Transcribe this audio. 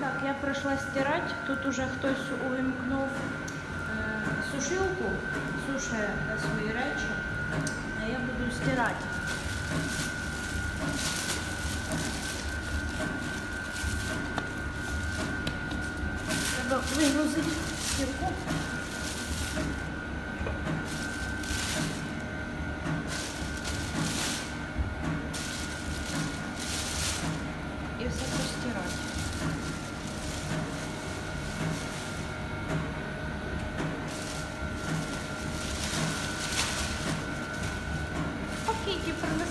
Так, я прийшла стирати. Тут уже хтось увімкнув е, сушилку, сушить свої речі, а я буду стирати. Треба вигрузити стірку. І все Thank you.